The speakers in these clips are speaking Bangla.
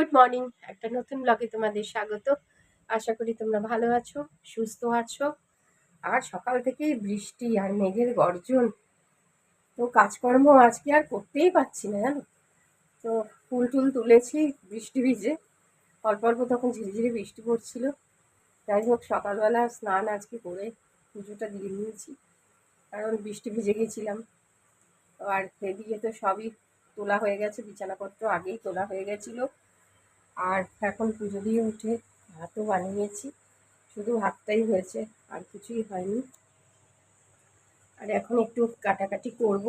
গুড মর্নিং, একটা নতুন ব্লগে তোমাদের স্বাগত। আশা করি তোমরা ভালো আছো, সুস্থ আছো। আর সকাল থেকেই বৃষ্টি আর মেঘের গর্জন। তো কাজকর্ম আজকে আর করতেই পারছি না জানো? তো ফুল টুল তুলেছি বৃষ্টি ভিজে। অল্প অল্প তখন ঝিরিঝিরি বৃষ্টি পড়ছিল। যাই হোক, সকালবেলা স্নান আজকে করে পুজোটা দিয়ে নিয়েছি। কারণ বৃষ্টি ভিজে গেছিলাম। আর এদিকে তো সবই তোলা হয়ে গেছে, বিছানাপত্র আগেই তোলা হয়ে গেছিল। আর এখন পুজো দিয়ে উঠে ভাতও বানিয়েছি। শুধু ভাতটাই হয়েছে, আর কিছুই হয়নি। আর এখন একটু কাটাকাটি করব।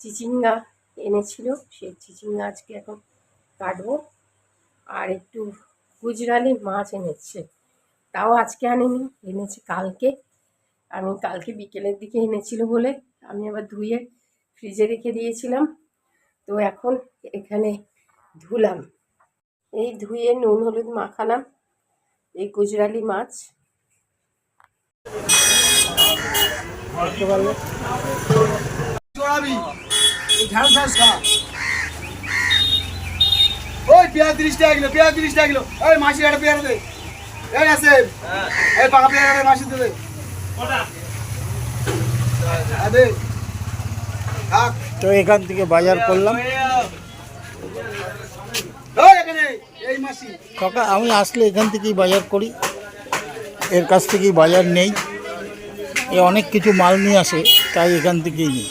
চিচিঙ্গা এনেছিল, সেই চিচিঙ্গা আজকে এখন কাটবো। আর একটু গুজরালি মাছ এনেছে, তাও আজকে আনেনি, এনেছে কালকে। আমি কালকে বিকেলের দিকে এনেছিল বলে আমি আবার ধুয়ে ফ্রিজে রেখে দিয়েছিলাম। তো এখন এখানে ধুলাম। এই ধুয়ে নুন হলুদ মাখালাম। এই গুজরালি মাছ। ওই পেঁয়াজ তিরিশ টাকা কিলো পেঁয়াজ তিরিশ টাকা কিলো। ওই মাসি একটা পেঁয়াজ দে। এই আছে এই পাকা পেঁয়াজ মাসি তো এখান থেকে বাজার করলাম। কাকা আমি আসলে এখান থেকেই বাজার করি। এর কাছ থেকেই বাজার নেই। এ অনেক কিছু মাল নিয়ে আসে তাই এখান থেকেই নিই।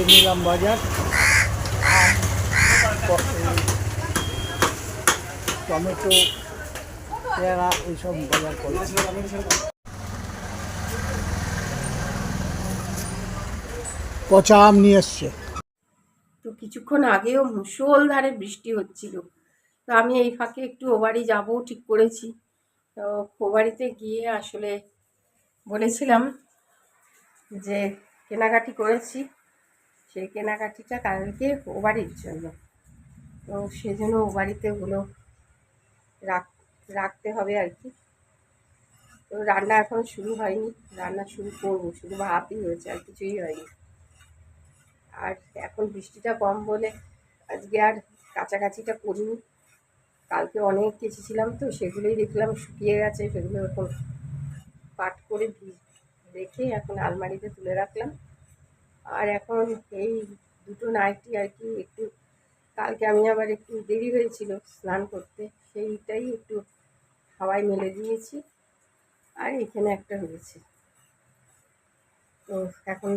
এই নিলাম বাজার। টমেটো পেয়ারা এইসব বাজার করলাম পচা আম নিয়ে এসছে। তো কিছুক্ষণ আগেও মুষলধারে বৃষ্টি হচ্ছিল। তো আমি এই ফাঁকে একটু ও বাড়ি যাব, ঠিক করেছি। তো ও বাড়িতে গিয়ে আসলে বলেছিলাম যে কেনাকাটি করেছি, সেই কেনাকাটিটা কালকে ও বাড়ির জন্য। তো সেজন্য ও বাড়িতে ওগুলো রাখ, রাখতে হবে আর কি। তো রান্না এখন শুরু হয়নি, রান্না শুরু করব, শুধু ভাতই হয়েছে, আর কিছুই হয়নি। আর এখন বৃষ্টিটা কম বলে আজকে আর কাছাকাছিটা করিনি। কালকে অনেক কেচেছিলাম তো, সেগুলোই দেখলাম শুকিয়ে গেছে, সেগুলো এখন পাট করে রেখে এখন আলমারিতে তুলে রাখলাম। আর এখন এই দুটো নাইটি আর কি একটু, কালকে আমি আবার একটু দেরি হয়েছিল স্নান করতে, সেইটাই একটু হাওয়ায় মেলে দিয়েছি। আর এখানে একটা রয়েছে তো এখন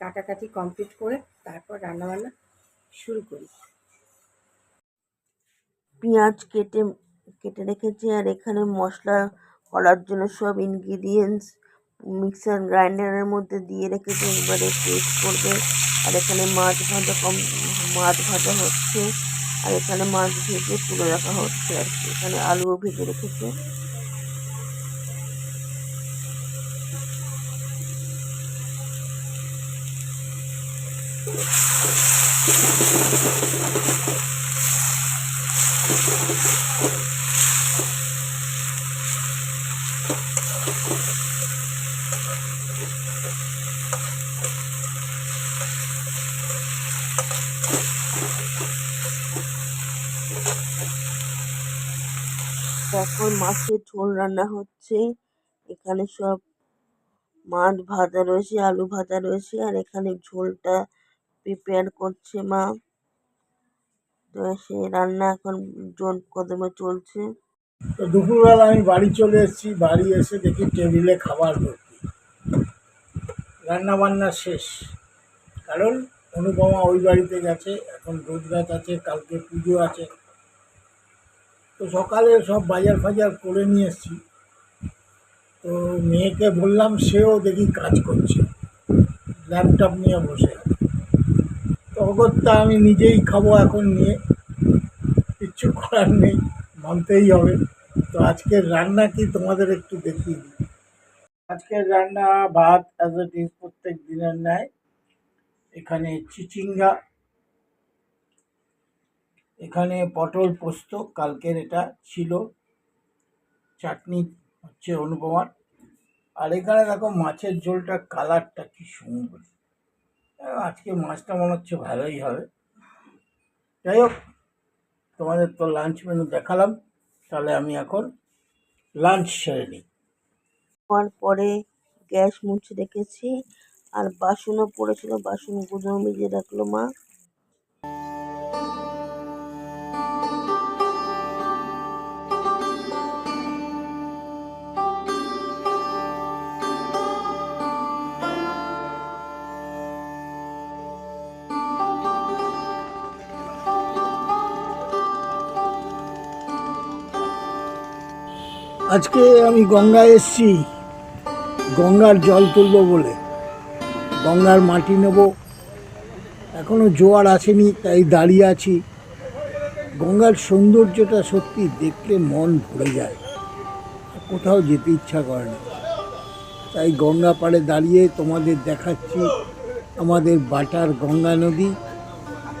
কাটাকাটি কমপ্লিট করে তারপর রান্নাবান্না শুরু করি। পেঁয়াজ কেটে কেটে রেখেছি আর এখানে মশলা করার জন্য সব ইনগ্রিডিয়েন্টস মিক্সার গ্রাইন্ডারের মধ্যে দিয়ে রেখেছি। এবারে পেস্ট করবে। আর এখানে মাছ ভাজা কম, মাছ ভাজা হচ্ছে। আর এখানে মাছ ভেজে তুলে রাখা হচ্ছে আর কি। এখানে আলুও ভেজে রেখেছে। এখন মাছের ঝোল রান্না হচ্ছে। এখানে সব মাছ ভাজা রয়েছে, আলু ভাজা রয়েছে, আর এখানে ঝোলটা প্রিপেয়ার করছে মা। তো সে রান্না এখন জোর কদমে চলছে। তো দুপুরবেলা আমি বাড়ি চলে এসেছি, বাড়ি এসে দেখি টেবিলে খাবার ভর্তি। রান্না বান্না শেষ। কারণ অনুপমা ওই বাড়িতে গেছে, এখন রোজগাছ আছে, কালকে পুজো আছে। তো সকালে সব বাজার ফাজার করে নিয়ে এসেছি। তো মেয়েকে বললাম, সেও দেখি কাজ করছে। ল্যাপটপ নিয়ে বসে। তো অগত্যা আমি নিজেই খাব এখন নিয়ে। কিচ্ছু করার নেই, মানতেই হবে। তো আজকের রান্না কি তোমাদের একটু দেখিয়ে দিই। আজকের রান্না ভাত অ্যাজ এ ইজ প্রত্যেক দিনের ন্যায়। এখানে চিচিঙ্গা, এখানে পটল পোস্ত, কালকের এটা ছিল। চাটনি হচ্ছে অনুপমার। আর এখানে দেখো মাছের ঝোলটা, কালারটা কি সুন্দর। আজকে মাছটা মনে হচ্ছে ভালোই হবে। যাই হোক তোমাদের তো লাঞ্চ মেনু দেখালাম, তাহলে আমি এখন লাঞ্চ সেরে নিই। হওয়ার পরে গ্যাস মুছে রেখেছি, আর বাসনও পড়েছিল বাসনগুলো যে রাখল মা। আজকে আমি গঙ্গায় এসছি। গঙ্গার জল তুলব বলে। গঙ্গার মাটি নেব। এখনও জোয়ার আসেনি, তাই দাঁড়িয়ে আছি। গঙ্গার সৌন্দর্যটা সত্যি দেখলে মন ভরে যায়। কোথাও যেতে ইচ্ছা করে না। তাই গঙ্গা পাড়ে দাঁড়িয়ে তোমাদের দেখাচ্ছি আমাদের বাটার গঙ্গা নদী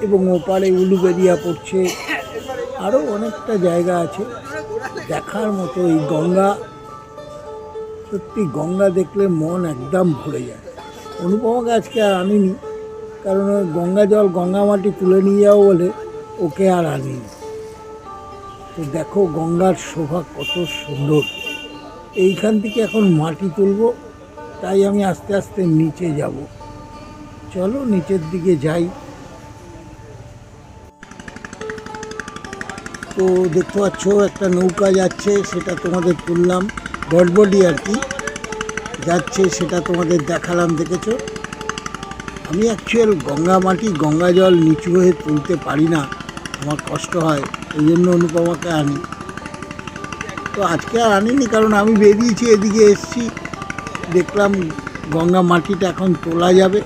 এবং ওপারে উলুবেরিয়া পড়ছে। আরও অনেকটা জায়গা আছে। দেখার মতো এই গঙ্গা, সত্যি গঙ্গা দেখলে মন একদম ভরে যায়। অনুপমাকে আজকে আর আনিনি, কারণ গঙ্গা জল গঙ্গা মাটি তুলে নিয়ে যাব বলে ওকে আর আনিনি। তো দেখো গঙ্গার শোভা কত সুন্দর। এইখান থেকে এখন মাটি তুলবো, তাই আমি আস্তে আস্তে নিচে যাব। চলো নিচের দিকে যাই। তো দেখতে পাচ্ছ, একটা নৌকা যাচ্ছে, সেটা তোমাদের তুললাম। গড়বডি আর কি যাচ্ছে, সেটা তোমাদের দেখালাম, দেখেছ? আমি অ্যাকচুয়াল গঙ্গা মাটি, গঙ্গা জল নিচু হয়ে তুলতে পারি না। আমার কষ্ট হয় ওই জন্য অনুপমাকে আনি। তো আজকে আর আনিনি, কারণ আমি বেরিয়েছি, এদিকে এসছি। দেখলাম গঙ্গা মাটিটা এখন তোলা যাবে,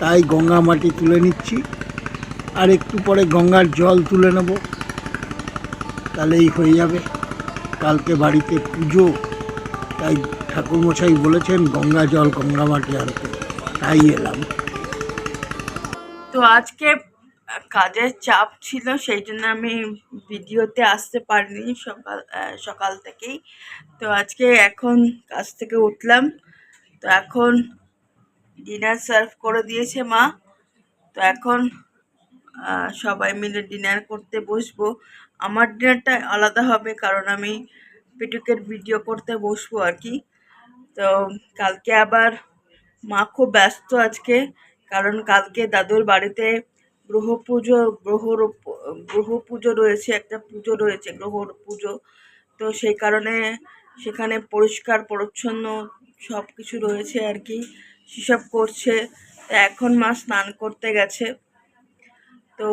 তাই গঙ্গা মাটি তুলে নিচ্ছি। আর একটু পরে গঙ্গার জল তুলে নেব। তাহলেই হয়ে যাবে। কালকে বাড়িতে পুজো, তাই ঠাকুরমশাই বলেছেন, গঙ্গা জল গঙ্গা মাটি আনতে তাই এলাম। তো আজকে কাজের চাপ ছিল, সেই জন্য আমি ভিডিওতে আসতে পারিনি সকাল সকাল থেকেই। তো আজকে এখন কাজ থেকে উঠলাম। তো এখন ডিনার সার্ভ করে দিয়েছে মা। তো এখন সবাই মিলে ডিনার করতে বসবো। আমার ডিনারটা আলাদা হবে, কারণ আমি পিটুকের ভিডিও করতে বসবো আর কি। তো কালকে আবার মা খুব ব্যস্ত আজকে, কারণ কালকে দাদুর বাড়িতে গ্রহ পুজো গ্রহর গ্রহ পুজো রয়েছে, একটা পুজো রয়েছে গ্রহর পুজো তো সেই কারণে সেখানে পরিষ্কার, পরিচ্ছন্ন সব কিছু রয়েছে আর কি, সেসব করছে। এখন মা স্নান করতে গেছে। তো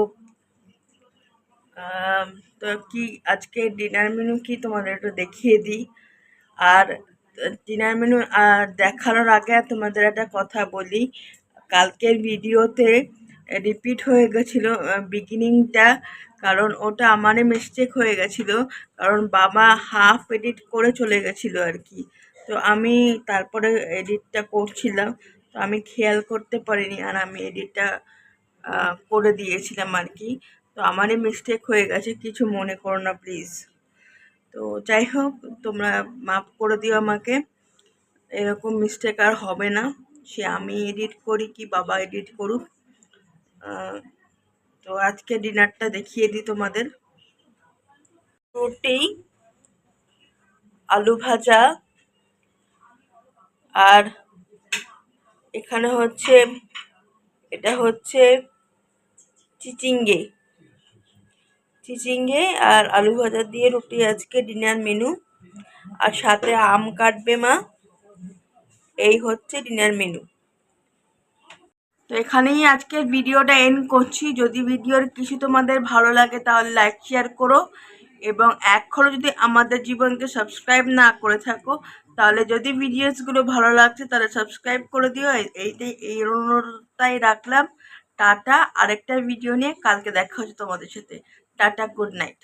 তো কি আজকে ডিনার মেনু কি তোমাদের একটু দেখিয়ে দিই? আর ডিনার মেনু দেখানোর আগে তোমাদের একটা কথা বলি। কালকের ভিডিওতে রিপিট হয়ে গেছিল বিগিনিংটা কারণ ওটা আমারই মিস্টেক হয়ে গেছিল, কারণ বাবা হাফ এডিট করে চলে গেছিল আর কি। তো আমি তারপরে এডিটটা করছিলাম, তো আমি খেয়াল করতে পারিনি আর আমি এডিটটা করে দিয়েছিলাম আর কি। তো আমারই মিস্টেক হয়ে গেছে, কিছু মনে করো না প্লিজ তো যাই হোক, তোমরা মাফ করে দিও আমাকে। এরকম মিস্টেক আর হবে না। সে আমি এডিট করি কি বাবা এডিট করুক। তো আজকে ডিনারটা দেখিয়ে দিই তোমাদের। রুটি, আলু ভাজা, আর এখানে হচ্ছে, এটা হচ্ছে চিচিঙ্গে। চিচিঙ্গে আর আলু ভাজা দিয়ে রুটি, আজকে ডিনার মেনু। আর সাথে আম কাটবে মা। এই হচ্ছে ডিনার মেনু। তো এখানেই আজকের ভিডিওটা এন্ড করছি। যদি ভিডিওর কিছু তোমাদের ভালো লাগে তাহলে লাইক শেয়ার করো। এবং এখনও যদি আমাদের জীবনকে সাবস্ক্রাইব না করে থাকো, তাহলে যদি ভিডিওসগুলো ভালো লাগছে তাহলে সাবস্ক্রাইব করে দিও। এই- এইটাই এই অনুরোধটাই রাখলাম। টাটা আরেকটা ভিডিও নিয়ে কালকে দেখা হচ্ছে তোমাদের সাথে। Tata good night